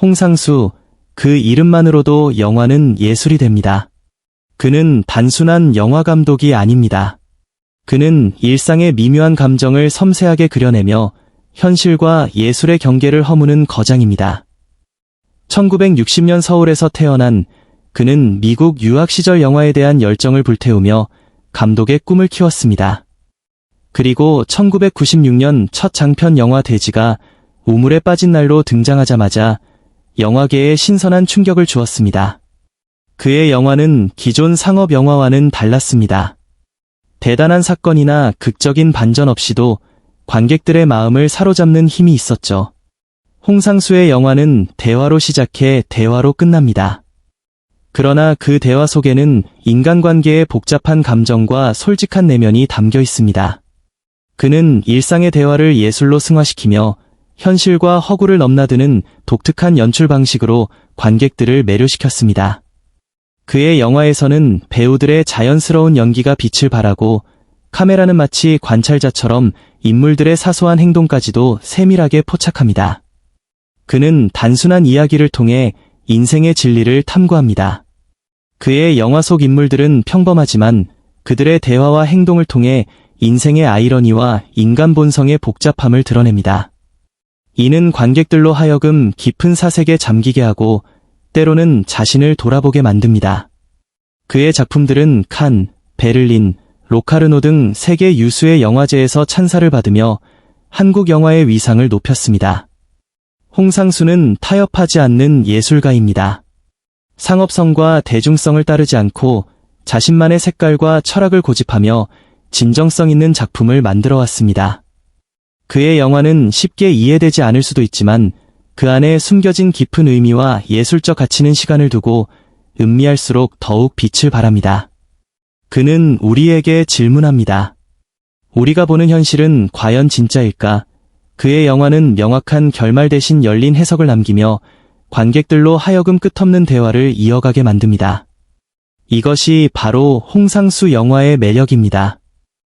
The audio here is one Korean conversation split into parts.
홍상수, 그 이름만으로도 영화는 예술이 됩니다. 그는 단순한 영화 감독이 아닙니다. 그는 일상의 미묘한 감정을 섬세하게 그려내며 현실과 예술의 경계를 허무는 거장입니다. 1960년 서울에서 태어난 그는 미국 유학 시절 영화에 대한 열정을 불태우며 감독의 꿈을 키웠습니다. 그리고 1996년 첫 장편 영화 돼지가 우물에 빠진 날로 등장하자마자 영화계에 신선한 충격을 주었습니다. 그의 영화는 기존 상업 영화와는 달랐습니다. 대단한 사건이나 극적인 반전 없이도 관객들의 마음을 사로잡는 힘이 있었죠. 홍상수의 영화는 대화로 시작해 대화로 끝납니다. 그러나 그 대화 속에는 인간관계의 복잡한 감정과 솔직한 내면이 담겨 있습니다. 그는 일상의 대화를 예술로 승화시키며 현실과 허구를 넘나드는 독특한 연출 방식으로 관객들을 매료시켰습니다. 그의 영화에서는 배우들의 자연스러운 연기가 빛을 발하고 카메라는 마치 관찰자처럼 인물들의 사소한 행동까지도 세밀하게 포착합니다. 그는 단순한 이야기를 통해 인생의 진리를 탐구합니다. 그의 영화 속 인물들은 평범하지만 그들의 대화와 행동을 통해 인생의 아이러니와 인간 본성의 복잡함을 드러냅니다. 이는 관객들로 하여금 깊은 사색에 잠기게 하고 때로는 자신을 돌아보게 만듭니다. 그의 작품들은 칸, 베를린, 로카르노 등 세계 유수의 영화제에서 찬사를 받으며 한국 영화의 위상을 높였습니다. 홍상수는 타협하지 않는 예술가입니다. 상업성과 대중성을 따르지 않고 자신만의 색깔과 철학을 고집하며 진정성 있는 작품을 만들어 왔습니다. 그의 영화는 쉽게 이해되지 않을 수도 있지만 그 안에 숨겨진 깊은 의미와 예술적 가치는 시간을 두고 음미할수록 더욱 빛을 발합니다. 그는 우리에게 질문합니다. 우리가 보는 현실은 과연 진짜일까? 그의 영화는 명확한 결말 대신 열린 해석을 남기며 관객들로 하여금 끝없는 대화를 이어가게 만듭니다. 이것이 바로 홍상수 영화의 매력입니다.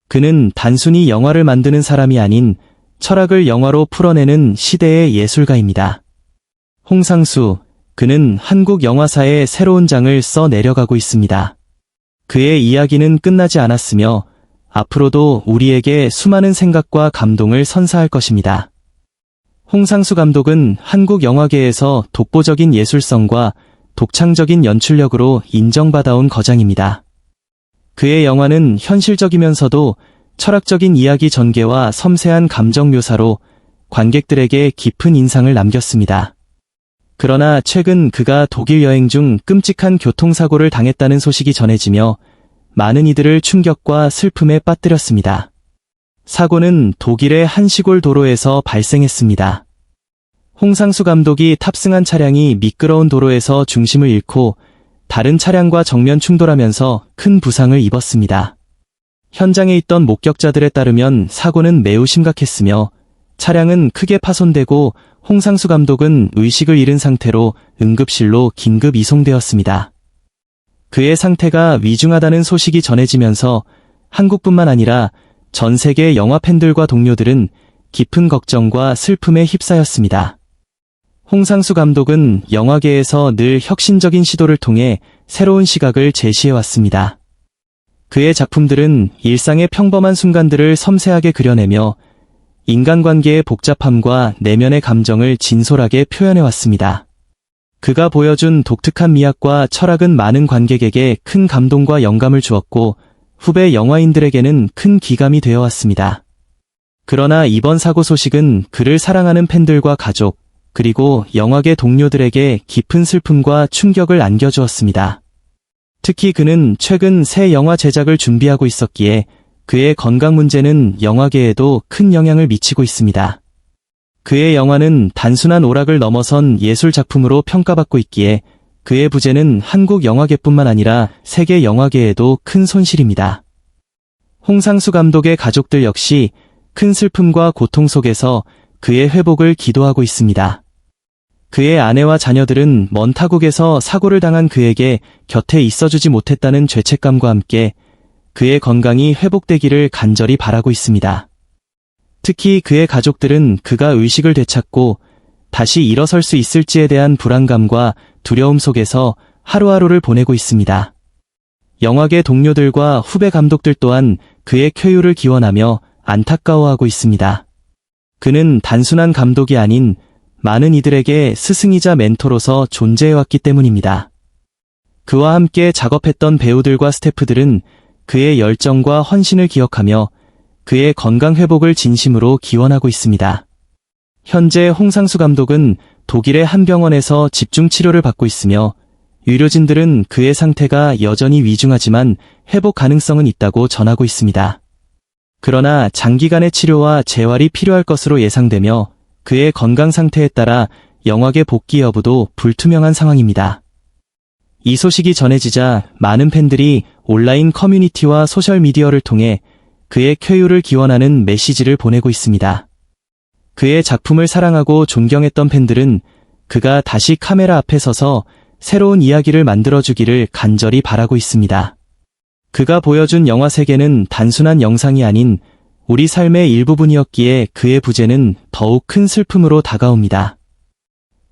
그는 단순히 영화를 만드는 사람이 아닌 철학을 영화로 풀어내는 시대의 예술가입니다. 홍상수, 그는 한국 영화사의 새로운 장을 써 내려가고 있습니다. 그의 이야기는 끝나지 않았으며 앞으로도 우리에게 수많은 생각과 감동을 선사할 것입니다. 홍상수 감독은 한국 영화계에서 독보적인 예술성과 독창적인 연출력으로 인정받아온 거장입니다. 그의 영화는 현실적이면서도 철학적인 이야기 전개와 섬세한 감정 묘사로 관객들에게 깊은 인상을 남겼습니다. 그러나 최근 그가 독일 여행 중 끔찍한 교통사고를 당했다는 소식이 전해지며 많은 이들을 충격과 슬픔에 빠뜨렸습니다. 사고는 독일의 한 시골 도로에서 발생했습니다. 홍상수 감독이 탑승한 차량이 미끄러운 도로에서 중심을 잃고 다른 차량과 정면 충돌하면서 큰 부상을 입었습니다. 현장에 있던 목격자들에 따르면 사고는 매우 심각했으며 차량은 크게 파손되고 홍상수 감독은 의식을 잃은 상태로 응급실로 긴급 이송되었습니다. 그의 상태가 위중하다는 소식이 전해지면서 한국뿐만 아니라 전 세계 영화 팬들과 동료들은 깊은 걱정과 슬픔에 휩싸였습니다. 홍상수 감독은 영화계에서 늘 혁신적인 시도를 통해 새로운 시각을 제시해왔습니다. 그의 작품들은 일상의 평범한 순간들을 섬세하게 그려내며 인간관계의 복잡함과 내면의 감정을 진솔하게 표현해왔습니다. 그가 보여준 독특한 미학과 철학은 많은 관객에게 큰 감동과 영감을 주었고 후배 영화인들에게는 큰 기감이 되어왔습니다. 그러나 이번 사고 소식은 그를 사랑하는 팬들과 가족, 그리고 영화계 동료들에게 깊은 슬픔과 충격을 안겨주었습니다. 특히 그는 최근 새 영화 제작을 준비하고 있었기에 그의 건강 문제는 영화계에도 큰 영향을 미치고 있습니다. 그의 영화는 단순한 오락을 넘어선 예술 작품으로 평가받고 있기에 그의 부재는 한국 영화계뿐만 아니라 세계 영화계에도 큰 손실입니다. 홍상수 감독의 가족들 역시 큰 슬픔과 고통 속에서 그의 회복을 기도하고 있습니다. 그의 아내와 자녀들은 먼 타국에서 사고를 당한 그에게 곁에 있어주지 못했다는 죄책감과 함께 그의 건강이 회복되기를 간절히 바라고 있습니다. 특히 그의 가족들은 그가 의식을 되찾고 다시 일어설 수 있을지에 대한 불안감과 두려움 속에서 하루하루를 보내고 있습니다. 영화계 동료들과 후배 감독들 또한 그의 쾌유를 기원하며 안타까워하고 있습니다. 그는 단순한 감독이 아닌 많은 이들에게 스승이자 멘토로서 존재해왔기 때문입니다. 그와 함께 작업했던 배우들과 스태프들은 그의 열정과 헌신을 기억하며 그의 건강 회복을 진심으로 기원하고 있습니다. 현재 홍상수 감독은 독일의 한 병원에서 집중 치료를 받고 있으며 의료진들은 그의 상태가 여전히 위중하지만 회복 가능성은 있다고 전하고 있습니다. 그러나 장기간의 치료와 재활이 필요할 것으로 예상되며 그의 건강 상태에 따라 영화계 복귀 여부도 불투명한 상황입니다. 이 소식이 전해지자 많은 팬들이 온라인 커뮤니티와 소셜미디어를 통해 그의 쾌유를 기원하는 메시지를 보내고 있습니다. 그의 작품을 사랑하고 존경했던 팬들은 그가 다시 카메라 앞에 서서 새로운 이야기를 만들어주기를 간절히 바라고 있습니다. 그가 보여준 영화 세계는 단순한 영상이 아닌 우리 삶의 일부분이었기에 그의 부재는 더욱 큰 슬픔으로 다가옵니다.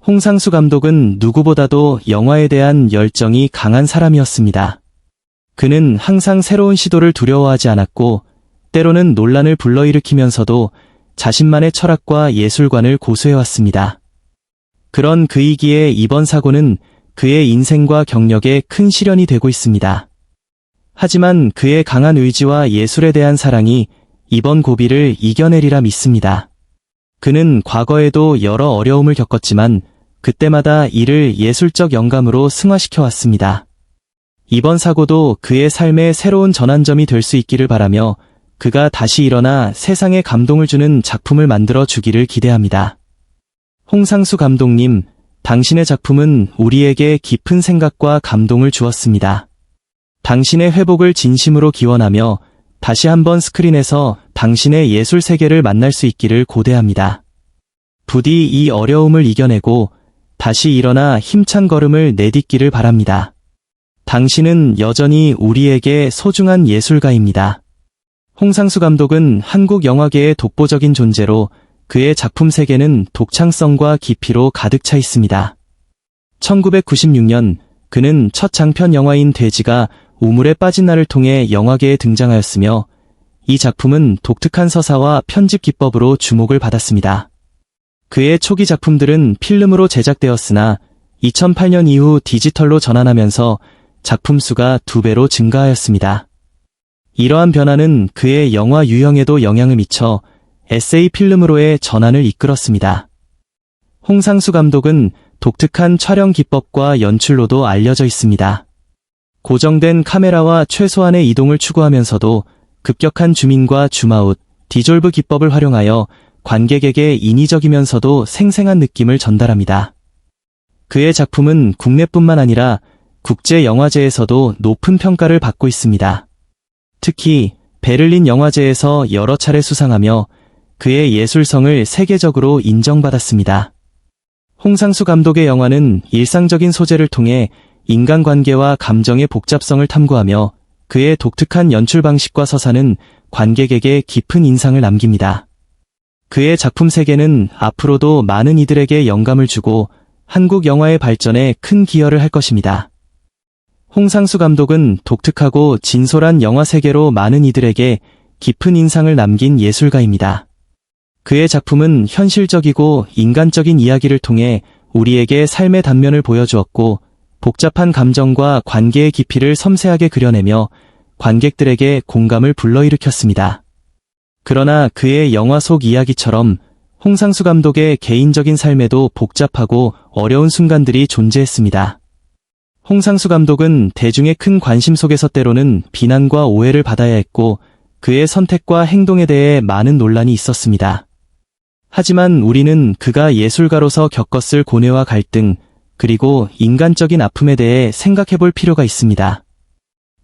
홍상수 감독은 누구보다도 영화에 대한 열정이 강한 사람이었습니다. 그는 항상 새로운 시도를 두려워하지 않았고, 때로는 논란을 불러일으키면서도 자신만의 철학과 예술관을 고수해왔습니다. 그런 그이기에 이번 사고는 그의 인생과 경력에 큰 시련이 되고 있습니다. 하지만 그의 강한 의지와 예술에 대한 사랑이 이번 고비를 이겨내리라 믿습니다. 그는 과거에도 여러 어려움을 겪었지만 그때마다 이를 예술적 영감으로 승화시켜 왔습니다. 이번 사고도 그의 삶의 새로운 전환점이 될 수 있기를 바라며 그가 다시 일어나 세상에 감동을 주는 작품을 만들어 주기를 기대합니다. 홍상수 감독님, 당신의 작품은 우리에게 깊은 생각과 감동을 주었습니다. 당신의 회복을 진심으로 기원하며 다시 한번 스크린에서 당신의 예술 세계를 만날 수 있기를 고대합니다. 부디 이 어려움을 이겨내고 다시 일어나 힘찬 걸음을 내딛기를 바랍니다. 당신은 여전히 우리에게 소중한 예술가입니다. 홍상수 감독은 한국 영화계의 독보적인 존재로 그의 작품 세계는 독창성과 깊이로 가득 차 있습니다. 1996년 그는 첫 장편 영화인 돼지가 우물에 빠진 날을 통해 영화계에 등장하였으며 이 작품은 독특한 서사와 편집 기법으로 주목을 받았습니다. 그의 초기 작품들은 필름으로 제작되었으나 2008년 이후 디지털로 전환하면서 작품 수가 두 배로 증가하였습니다. 이러한 변화는 그의 영화 유형에도 영향을 미쳐 에세이 필름으로의 전환을 이끌었습니다. 홍상수 감독은 독특한 촬영 기법과 연출로도 알려져 있습니다. 고정된 카메라와 최소한의 이동을 추구하면서도 급격한 주민과 줌아웃, 디졸브 기법을 활용하여 관객에게 인위적이면서도 생생한 느낌을 전달합니다. 그의 작품은 국내뿐만 아니라 국제 영화제에서도 높은 평가를 받고 있습니다. 특히 베를린 영화제에서 여러 차례 수상하며 그의 예술성을 세계적으로 인정받았습니다. 홍상수 감독의 영화는 일상적인 소재를 통해 인간관계와 감정의 복잡성을 탐구하며 그의 독특한 연출 방식과 서사는 관객에게 깊은 인상을 남깁니다. 그의 작품 세계는 앞으로도 많은 이들에게 영감을 주고 한국 영화의 발전에 큰 기여를 할 것입니다. 홍상수 감독은 독특하고 진솔한 영화 세계로 많은 이들에게 깊은 인상을 남긴 예술가입니다. 그의 작품은 현실적이고 인간적인 이야기를 통해 우리에게 삶의 단면을 보여주었고 복잡한 감정과 관계의 깊이를 섬세하게 그려내며 관객들에게 공감을 불러일으켰습니다. 그러나 그의 영화 속 이야기처럼 홍상수 감독의 개인적인 삶에도 복잡하고 어려운 순간들이 존재했습니다. 홍상수 감독은 대중의 큰 관심 속에서 때로는 비난과 오해를 받아야 했고 그의 선택과 행동에 대해 많은 논란이 있었습니다. 하지만 우리는 그가 예술가로서 겪었을 고뇌와 갈등, 그리고 인간적인 아픔에 대해 생각해 볼 필요가 있습니다.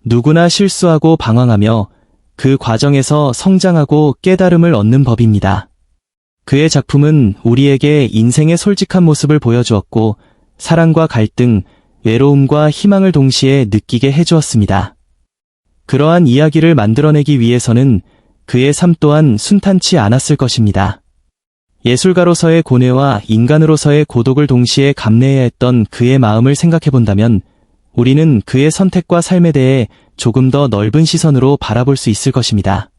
누구나 실수하고 방황하며 그 과정에서 성장하고 깨달음을 얻는 법입니다. 그의 작품은 우리에게 인생의 솔직한 모습을 보여주었고, 사랑과 갈등, 외로움과 희망을 동시에 느끼게 해주었습니다. 그러한 이야기를 만들어내기 위해서는 그의 삶 또한 순탄치 않았을 것입니다. 예술가로서의 고뇌와 인간으로서의 고독을 동시에 감내해야 했던 그의 마음을 생각해 본다면 우리는 그의 선택과 삶에 대해 조금 더 넓은 시선으로 바라볼 수 있을 것입니다.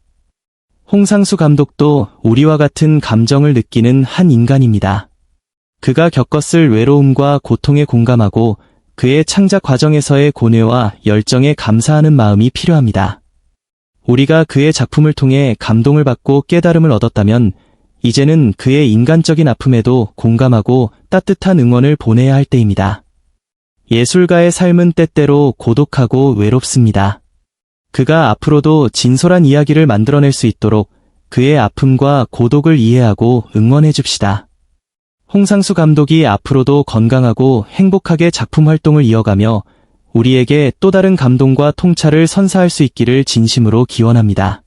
홍상수 감독도 우리와 같은 감정을 느끼는 한 인간입니다. 그가 겪었을 외로움과 고통에 공감하고 그의 창작 과정에서의 고뇌와 열정에 감사하는 마음이 필요합니다. 우리가 그의 작품을 통해 감동을 받고 깨달음을 얻었다면 이제는 그의 인간적인 아픔에도 공감하고 따뜻한 응원을 보내야 할 때입니다. 예술가의 삶은 때때로 고독하고 외롭습니다. 그가 앞으로도 진솔한 이야기를 만들어낼 수 있도록 그의 아픔과 고독을 이해하고 응원해 줍시다. 홍상수 감독이 앞으로도 건강하고 행복하게 작품 활동을 이어가며 우리에게 또 다른 감동과 통찰을 선사할 수 있기를 진심으로 기원합니다.